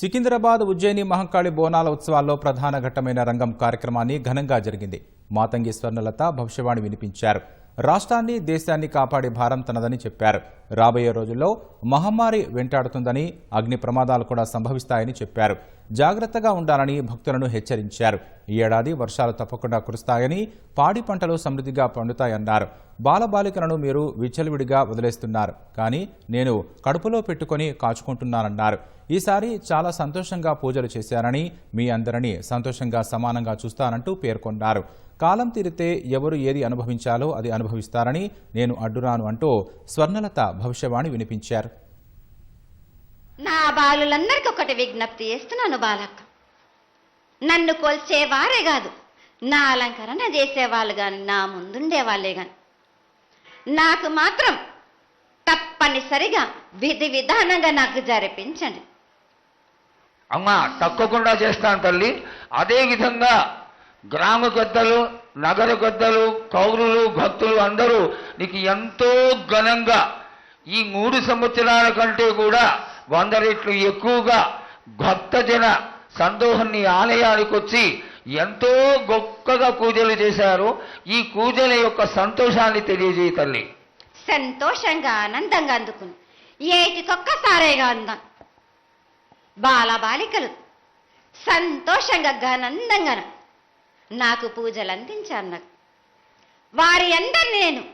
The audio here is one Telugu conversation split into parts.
సికింద్రాబాద్ ఉజ్జయిని మహంకాళి బోనాల ఉత్సవాల్లో ప్రధాన ఘట్టమైన రంగం కార్యక్రమాన్ని ఘనంగా జరిగింది. మాతంగి స్వర్ణలత భవిష్యవాణి వినిపించారు. రాష్ట్రాన్ని దేశాన్ని కాపాడే భారం తనదని చెప్పారు. రాబోయే రోజుల్లో మహమ్మారి వెంటాడుతుందని అగ్ని ప్రమాదాలు కూడా సంభవిస్తాయని చెప్పారు. జాగ్రత్తగా ఉండాలని భక్తులను హెచ్చరించారు. ఈ ఏడాది వర్షాలు తప్పకుండా కురుస్తాయని పాడి పంటలు సమృద్ధిగా పండుతాయన్నారు. బాలబాలికలను మీరు విచ్చలవిడిగా వదిలేస్తున్నారు. కానీ నేను కడుపులో పెట్టుకొని కాచుకుంటున్నానన్నారు. ఈసారి చాలా సంతోషంగా పూజలు చేశారని మీ అందరినీ సంతోషంగా సమానంగా చూస్తానంటూ పేర్కొన్నారు. కాలం తీరితే ఎవరు ఏది అనుభవించాలో అది అనుభవిస్తారని నేను అడ్డురాను అంటూ స్వర్ణలత భవిష్యవాణి వినిపించారు. నా బాలులందరికీ ఒకటి విజ్ఞప్తి చేస్తున్నాను బాలక్క. నన్ను కొల్చేవారే కాదు నా అలంకరణ చేసేవాళ్ళు కానీ నా ముందుండే వాళ్ళే కానీ నాకు మాత్రం తప్పనిసరిగా విధి విధానంగా నాకు జరిపించండి. అమ్మా తక్కకుండా చేస్తాను తల్లి. అదే విధంగా గ్రామ పెద్దలు నగర పెద్దలు కౌరులు భక్తులు అందరూ నీకు ఎంతో ఘనంగా ఈ మూడు సంవత్సరాల కంటే కూడా వంద రెట్లు ఎక్కువగా భక్తజన సందోహాన్ని ఆలయానికి వచ్చి ఎంతో గొప్పగా పూజలు చేశారు. ఈ పూజల యొక్క సంతోషాన్ని తెలియజేయ తల్లి. సంతోషంగా ఆనందంగా అందుకుని ఏటికొక్కసారేగా అందాం. బాల బాలికలు సంతోషంగా ఘనందంగా నాకు పూజలు నాకు వారి అందరిని నేను.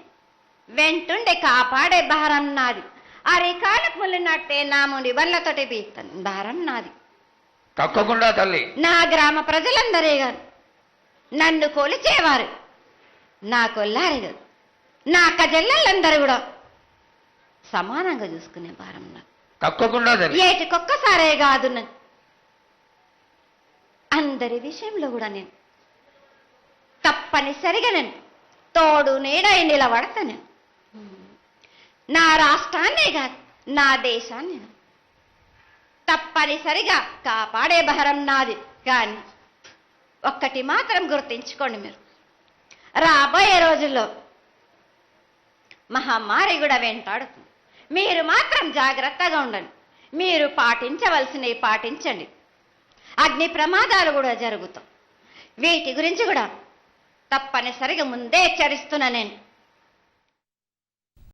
వెంటుండే కాపాడే భారం నాది. అరికాలకు ముళ్ళినట్టే నా ముడి వల్లతోటి బీక్తాను భారం నాది. తక్కకుండా తల్లి. నా గ్రామ ప్రజలందరే గారు. నన్ను కొలిచేవారు. నా కొల్లారి నా కజల్లలందరూ కూడా సమానంగా చూసుకునే భారం నాకు తక్కకుండా ఏటికొక్కసారే కాదు నన్ను. అందరి విషయంలో కూడా నేను తప్పనిసరిగా నేను తోడు నీడై నిలబడతా నేను నా రాష్ట్రాన్నే కాదు నా దేశాన్ని తప్పనిసరిగా కాపాడే భారం నాది. కానీ ఒక్కటి మాత్రం గుర్తించుకోండి మీరు. రాబోయే రోజుల్లో మహమ్మారి కూడా వెంటాడుతుంది. మీరు మాత్రం జాగ్రత్తగా ఉండండి. మీరు పాటించవలసినవి పాటించండి. అగ్ని ప్రమాదాలు కూడా జరుగుతాం వీటి గురించి కూడా తప్పనిసరిగా ముందే హెచ్చరిస్తున్నా నేను.